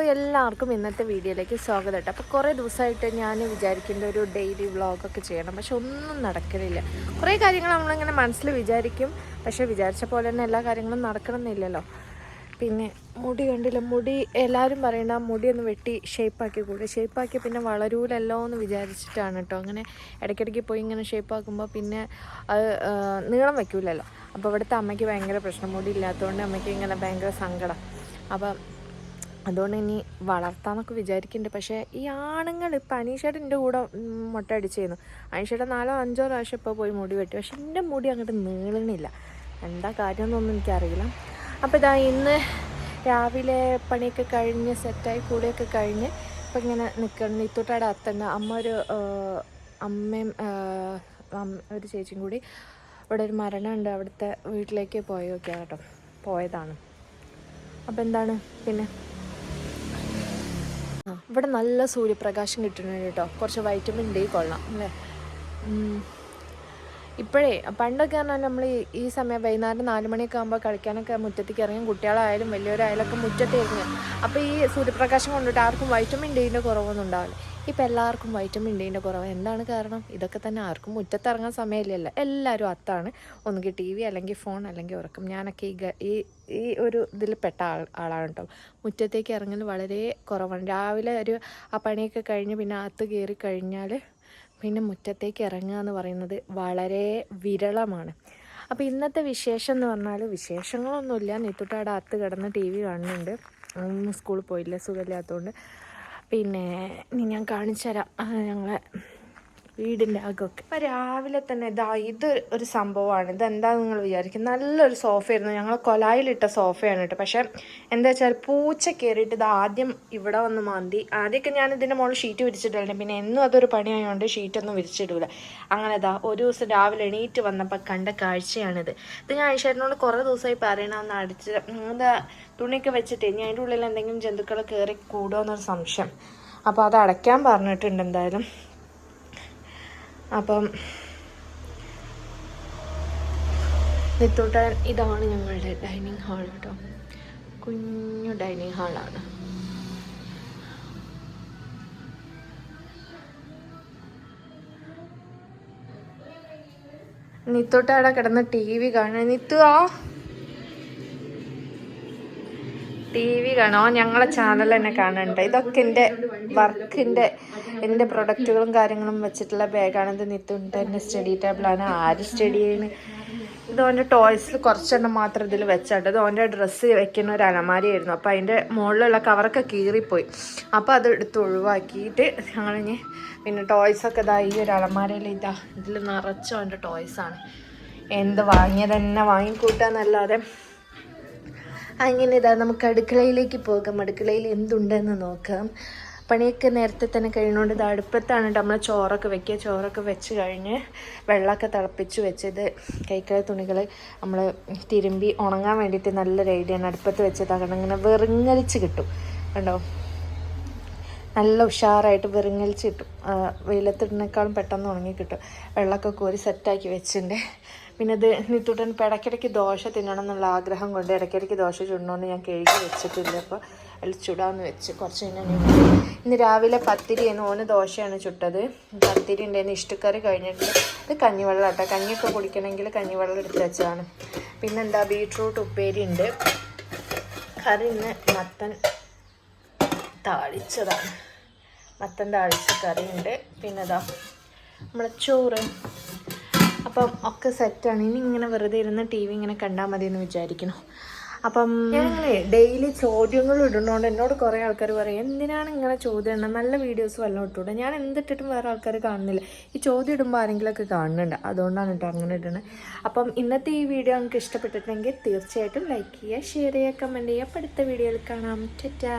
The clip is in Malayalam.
അപ്പോൾ എല്ലാവർക്കും ഇന്നത്തെ വീഡിയോയിലേക്ക് സ്വാഗതം കേട്ടോ. അപ്പോൾ കുറേ ദിവസമായിട്ട് ഞാൻ വിചാരിക്കേണ്ട ഒരു ഡെയിലി വ്ളോഗൊക്കെ ചെയ്യണം. പക്ഷെ ഒന്നും നടക്കണില്ല. കുറേ കാര്യങ്ങൾ നമ്മളിങ്ങനെ മനസ്സിൽ വിചാരിക്കും. പക്ഷേ വിചാരിച്ച പോലെ തന്നെ എല്ലാ കാര്യങ്ങളും നടക്കണമെന്നില്ലല്ലോ. പിന്നെ മുടി കണ്ടില്ല? മുടി എല്ലാവരും പറയണ മുടി ഒന്ന് വെട്ടി ഷേപ്പാക്കി കൂടെ. ഷേപ്പാക്കി പിന്നെ വളരൂലല്ലോ എന്ന് വിചാരിച്ചിട്ടാണ് കേട്ടോ. അങ്ങനെ ഇടയ്ക്കിടയ്ക്ക് പോയി ഇങ്ങനെ ഷേപ്പാക്കുമ്പോൾ പിന്നെ അത് നീളം വയ്ക്കൂലല്ലോ അപ്പോൾ ഇവിടുത്തെ അമ്മയ്ക്ക് ഭയങ്കര പ്രശ്നം. മുടി ഇല്ലാത്തതുകൊണ്ട് അമ്മയ്ക്ക് ഇങ്ങനെ ഭയങ്കര സങ്കടം. അപ്പം അതുകൊണ്ട് ഇനി വളർത്താമെന്നൊക്കെ വിചാരിക്കുന്നുണ്ട് പക്ഷേ ഈ ആണുങ്ങൾ ഇപ്പം അനീഷേട്ടൻ എന്റെ കൂടെ മുട്ട അടിച്ചിരുന്നു അനീഷേട്ടൻ നാലോ അഞ്ചോ പ്രാവശ്യം ഇപ്പോൾ പോയി മുടി വെട്ടി. പക്ഷെ എന്റെ മുടി അങ്ങോട്ട് നീളണില്ല. എന്താ കാര്യമെന്നൊന്നും എനിക്കറിയില്ല. അപ്പോൾ ഇതാ ഇന്ന് രാവിലെ പണിയൊക്കെ കഴിഞ്ഞ് സെറ്റായി കൂടിയൊക്കെ കഴിഞ്ഞ് ഇപ്പം ഇങ്ങനെ നിൽക്കണം നീത്തൂട്ടയുടെ അത്തണ്ട അമ്മ ഒരു അമ്മയും അമ്മ- ഒരു ചേച്ചിയും കൂടി ഇവിടെ ഒരു മരണമുണ്ട്. അവിടുത്തെ വീട്ടിലേക്ക് പോയൊക്കെ കേട്ടോ. പോയതാണ്. അപ്പോൾ എന്താണ്? പിന്നെ? ഇവിടെ നല്ല സൂര്യപ്രകാശം കിട്ടുന്നുണ്ട് കേട്ടോ. കുറച്ച് വൈറ്റമിൻ ഡി കൊള്ളാം അല്ലേ? ഇപ്പോഴേ പണ്ടൊക്കെ പറഞ്ഞാൽ നമ്മൾ ഈ- സമയം വൈകുന്നേരം നാല് മണിയൊക്കെ ആകുമ്പോൾ കളിക്കാനൊക്കെ മുറ്റത്തേക്ക് ഇറങ്ങും. കുട്ടികളായാലും വലിയവരായാലും ഒക്കെ മുറ്റത്ത് ഇറങ്ങും. അപ്പോൾ ഈ സൂര്യപ്രകാശം കൊണ്ടിട്ട് ആർക്കും വൈറ്റമിൻ ഡീന്റെ കുറവൊന്നും ഉണ്ടാവില്ല. ഇപ്പം എല്ലാവർക്കും വൈറ്റമിൻ ഡീന്റെ കുറവ്. എന്താണ് കാരണം? ഇതൊക്കെ തന്നെ ആർക്കും മുറ്റത്തിറങ്ങാൻ സമയമില്ല സമയമില്ലല്ലോ. എല്ലാവരും അത്താണ്. ഒന്നുകിൽ ടി വി അല്ലെങ്കിൽ ഫോൺ അല്ലെങ്കിൽ ഉറക്കം. ഞാനൊക്കെ ഈ ഈ ഈ ഒരു ഇതിൽ പെട്ട ആൾ ആളാണ് കേട്ടോ. മുറ്റത്തേക്ക് ഇറങ്ങൽ വളരെ കുറവാണ്. രാവിലെ ഒരു ആ പണിയൊക്കെ കഴിഞ്ഞ് പിന്നെ അകത്ത് കയറി കഴിഞ്ഞാൽ പിന്നെ മുറ്റത്തേക്ക് ഇറങ്ങുക എന്ന് പറയുന്നത് വളരെ വിരളമാണ്. അപ്പോൾ ഇന്നത്തെ വിശേഷം എന്ന് പറഞ്ഞാൽ വിശേഷങ്ങളൊന്നുമില്ല. നിത്തുട്ടാടെ കിടന്ന് ടി വി കാണുന്നുണ്ട്. സ്കൂളിൽ പോയില്ല. സുഖമില്ലാത്തതുകൊണ്ട്. പിന്നെ ഇനി ഞാൻ കാണിച്ചു തരാം ഞങ്ങളെ വീടിന്റെ അകമൊക്കെ. അപ്പം രാവിലെ തന്നെ ഇതാ ഇത് ഒരു സംഭവമാണ്. ഇതെന്താ നിങ്ങൾ വിചാരിക്കും? നല്ലൊരു സോഫയായിരുന്നു. ഞങ്ങൾ കൊലായിലിട്ട സോഫയാണ് കേട്ടോ. പക്ഷേ എന്താ വെച്ചാൽ പൂച്ച കയറിയിട്ട് ഇത് ആദ്യം ഇവിടെ വന്ന് മാന്തി. ആദ്യമൊക്കെ ഞാൻ ഇതിന്റെ മുകളിൽ ഷീറ്റ് വിരിച്ചിട്ടില്ല പിന്നെ എന്നും അതൊരു പണിയായതുകൊണ്ട് ഷീറ്റൊന്നും വിരിച്ചിടൂല. അങ്ങനെ ഇതാ ഒരു ദിവസം രാവിലെ എണീറ്റ് വന്നപ്പോൾ കണ്ട കാഴ്ചയാണിത്. ഇത് ഞാൻ ഐശ്വരനോട് കുറേ ദിവസമായി പറയണമെന്ന് അടിച്ച് എന്താ തുണിയൊക്കെ വെച്ചിട്ട് ഇനി അതിന്റെ ഉള്ളിൽ എന്തെങ്കിലും ജന്തുക്കൾ കയറി കൂടുമോ എന്നൊരു സംശയം. അപ്പോൾ അത് അടയ്ക്കാൻ പറഞ്ഞിട്ടുണ്ട് എന്തായാലും. അപ്പം നിത്തൂട്ടാൻ ഇതാണ് ഞങ്ങളുടെ ഡൈനിങ് ഹാൾ കേട്ടോ. കുഞ്ഞു ഡൈനിങ് ഹാളാണ് നിത്തോട്ട് അവിടെ കിടന്ന് ടി വി കാണുക നിത്തു ആ ടി വി കാണോ. ഞങ്ങളെ ചാനൽ തന്നെ കാണുന്നുണ്ട്. ഇതൊക്കെ എന്റെ വർക്കിന്റെ എന്റെ പ്രൊഡക്റ്റുകളും കാര്യങ്ങളും വെച്ചിട്ടുള്ള ബാഗാണ് ഇത് നിത്തുണ്ട് എന്റെ സ്റ്റഡി ടേബിളാണ് ആര് സ്റ്റഡി ചെയ്യുന്നത് ഇത് ഓന്റെ ടോയ്സിൽ കുറച്ചെണ്ണം മാത്രം ഇതിൽ വെച്ചാട്ട് ഇത് ഓന്റെ ഡ്രസ്സ് വെക്കുന്ന ഒരു അലമാരിയായിരുന്നു. അപ്പോൾ അതിന്റെ മുകളിലുള്ള കവറൊക്കെ കീറിപ്പോയി. അപ്പോൾ അത് എടുത്ത് ഒഴിവാക്കിയിട്ട് ഞങ്ങളിനി പിന്നെ ടോയ്സൊക്കെ ഇതാ ഈ ഒരു അലമാരയിൽ ഇതാ ഇതിൽ നിറച്ചും ഓന്റെ ടോയ്സാണ് എന്ത് വാങ്ങിയത് തന്നെ വാങ്ങിക്കൂട്ടാന്നല്ലാതെ അങ്ങനെ ഇതാ നമുക്ക് അടുക്കളയിലേക്ക് പോകാം. അടുക്കളയിൽ എന്തുണ്ടെന്ന് നോക്കാം. പണിയൊക്കെ നേരത്തെ തന്നെ കഴിഞ്ഞുകൊണ്ട് ഇത് അടുപ്പത്താണ് നമ്മൾ ചോറൊക്കെ വെക്കുക. ചോറൊക്കെ വെച്ച് കഴിഞ്ഞ് വെള്ളമൊക്കെ തിളപ്പിച്ച് വെച്ചത് കൈക്കള തുണികൾ നമ്മൾ തിരുമ്പി ഉണങ്ങാൻ വേണ്ടിയിട്ട് നല്ല റെഡിയാണ് അടുപ്പത്ത് വെച്ചത്. അങ്ങനെ വെറുങ്ങലിച്ച് കിട്ടും. കണ്ടോ? നല്ല ഉഷാറായിട്ട് വെറുങ്ങലിച്ച് കിട്ടും വെയിലത്തിടുന്നേക്കാളും പെട്ടെന്ന് ഉണങ്ങി കിട്ടും. വെള്ളമൊക്കെ കോരി സെറ്റാക്കി വെച്ചിട്ടുണ്ട്. പിന്നെ ഇത് നിത്തുട്ടൻ ഇടയ്ക്കിടയ്ക്ക് ദോശ തിന്നണം എന്നുള്ള ആഗ്രഹം കൊണ്ട് ഇടയ്ക്കിടയ്ക്ക് ദോശ ചുടണമെന്ന് ഞാൻ കഴുകി വെച്ചിട്ടില്ല അപ്പോൾ അതിൽ ചുടാമെന്ന് വെച്ച് കുറച്ച് കഴിഞ്ഞാൽ ഇന്ന് രാവിലെ പത്തിരി ആയിരുന്നു ഓന് ദോശയാണ് ചുട്ടത്. പത്തിരി ഉണ്ടായിരുന്നു ഇഷ്ടക്കറി കഴിഞ്ഞിട്ട് ഇത് കഞ്ഞിവെള്ളം കേട്ടോ കഞ്ഞിയൊക്കെ കുടിക്കണമെങ്കിൽ കഞ്ഞിവെള്ളം എടുത്ത് വെച്ചതാണ്. പിന്നെന്താ ബീട്രൂട്ട് ഉപ്പേരി ഉണ്ട്. കറി ഇന്ന് മത്തൻ താളിച്ചതാണ്. മത്തൻ താളിച്ച കറിയുണ്ട്. പിന്നെ ഇതാ നമ്മളെ ചോറ്. അപ്പം ഒക്കെ സെറ്റാണ് ഇനി ഇങ്ങനെ വെറുതെ ഇരുന്ന് ടി വി ഇങ്ങനെ കണ്ടാൽ മതി എന്ന് വിചാരിക്കുന്നു. അപ്പം ഞങ്ങളെ ഡെയിലി ചോദ്യങ്ങൾ ഇടുന്നതുകൊണ്ട് എന്നോട് കുറേ ആൾക്കാർ പറയും എന്തിനാണ് ഇങ്ങനെ ചോദ്യം ഇടുന്നത് നല്ല വീഡിയോസ് വല്ലതും ഇട്ടുകൂടെ ഞാൻ എന്തിട്ടിട്ടും വേറെ ആൾക്കാർ കാണുന്നില്ല. ഈ ചോദ്യം ഇടുമ്പോൾ ആരെങ്കിലുമൊക്കെ കാണുന്നുണ്ട്. അതുകൊണ്ടാണ് കേട്ടോ അങ്ങനെ ഇടുന്നത് അപ്പം ഇന്നത്തെ ഈ വീഡിയോ നിങ്ങൾക്ക് ഇഷ്ടപ്പെട്ടിട്ടുണ്ടെങ്കിൽ തീർച്ചയായിട്ടും ലൈക്ക് ചെയ്യുക ഷെയർ ചെയ്യുക കമന്റ് ചെയ്യുക. അടുത്ത വീഡിയോയിൽ കാണാം. ടാറ്റാ.